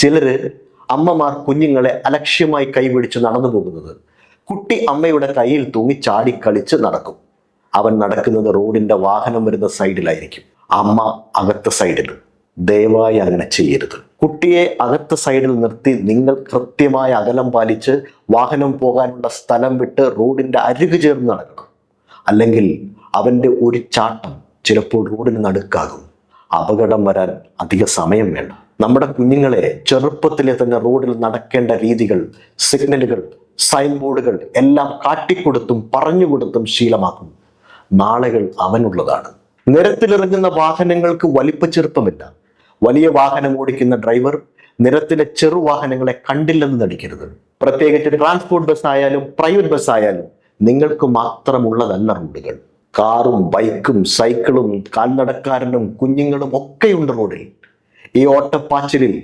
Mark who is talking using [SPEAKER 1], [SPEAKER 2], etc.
[SPEAKER 1] ചിലര് അമ്മമാർ കുഞ്ഞുങ്ങളെ അലക്ഷ്യമായി കൈപിടിച്ച് നടന്നു പോകുന്നത്. കുട്ടി അമ്മയുടെ കയ്യിൽ തൂങ്ങി ചാടിക്കളിച്ച് നടക്കും. അവൻ നടക്കുന്നത് റോഡിന്റെ വാഹനം വരുന്ന സൈഡിലായിരിക്കും. അമ്മ അകത്ത സൈഡിലും ദയവായി അങ്ങനെ ചെയ്യരുത്. കുട്ടിയെ അകത്ത സൈഡിൽ നിർത്തി നിങ്ങൾ കൃത്യമായ അകലം പാലിച്ച് വാഹനം പോകാനുള്ള സ്ഥലം വിട്ട് റോഡിന്റെ അരികു ചേർന്ന് നടക്കണം അല്ലെങ്കിൽ അവന്റെ ഒരു ചാട്ടം ചിലപ്പോൾ റോഡിന് നടുക്കാകും. അപകടം വരാൻ അധിക സമയം വേണ്ട. നമ്മുടെ കുഞ്ഞുങ്ങളെ ചെറുപ്പത്തിലെ തന്നെ റോഡിൽ നടക്കേണ്ട രീതികൾ സിഗ്നലുകൾ സൈൻ ബോർഡുകൾ എല്ലാം കാട്ടിക്കൊടുത്തും പറഞ്ഞുകൊടുത്തും ശീലമാക്കും നാളുകൾ അവനുള്ളതാണ്. നിരത്തിലിറങ്ങുന്ന വാഹനങ്ങൾക്ക് വലിപ്പച്ചെറുപ്പമില്ല വലിയ വാഹനം ഓടിക്കുന്ന ഡ്രൈവർ നിരത്തിലെ ചെറു വാഹനങ്ങളെ കണ്ടില്ലെന്ന് നടിക്കരുത്. പ്രത്യേകിച്ച് ട്രാൻസ്പോർട്ട് ബസ് ആയാലും പ്രൈവറ്റ് ബസ് ആയാലും നിങ്ങൾക്ക് മാത്രമുള്ളതല്ല റോഡുകൾ. കാറും ബൈക്കും സൈക്കിളും കാൽനടക്കാരനും കുഞ്ഞുങ്ങളും ഒക്കെയുണ്ട് റോഡിൽ. ഈ ഓട്ടപ്പാച്ചിലിൽ